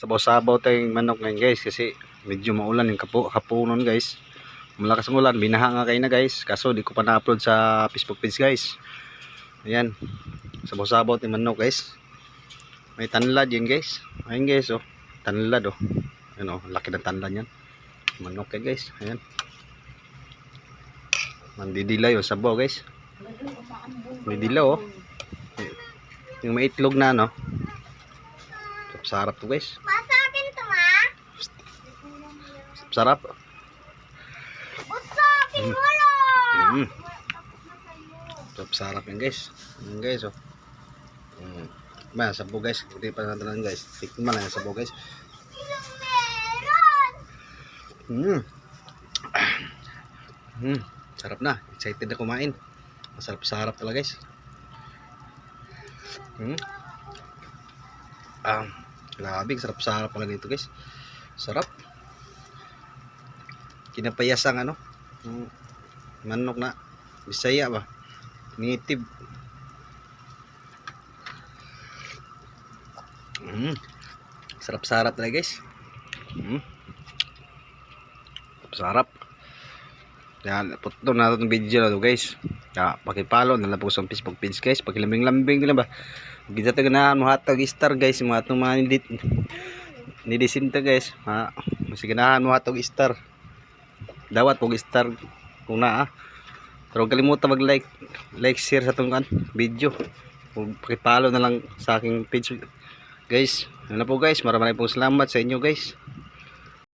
sabaw-sabaw tayong manok ngayon guys kasi medyo maulan yung kapo, hapunon guys. Malakas ang ulan binaha nga kayo na guys. Kaso di ko pa na-upload sa Facebook page guys. Ayan. Sabaw-sabaw tayong manok guys. May tanlad yun guys. Ayun guys oh. Tanlad oh. Ayun oh. Laki ng tanlad yan manok eh guys. Ayan. Mandidilay yung sabaw guys. May dilaw oh. Yung may itlog na no sarap to guys Masa akin to, ma? sarap akin wala. mm. sarap sarap yan guys yan guys oh mm. ba sabo guys hindi pa natin guys tikman lang sabo guys mm. mm. sarap na excited na kumain masarap sarap talaga guys mm. ah grabe sarap sarap pala dito guys. Sarap. Kinapayas ang ano manok na bisaya ba? Native. Mm. sarap sarap talaga guys. Mm. sarap yan puto na itong video na to guys. Ya, pakipalo na lang po sa Facebook page guys. Pakilambing-lambing nila ba? Gita tayo na mo hatag star guys. Mga itong mga nidit nidisinta guys. Ha? Mas ganahan mo hatag star. Dawat pog star kung naa pero huwag kalimutan mag like like share sa itong video. Pakipalo na lang sa aking page guys. Yun na po guys. Maraming pong salamat sa inyo guys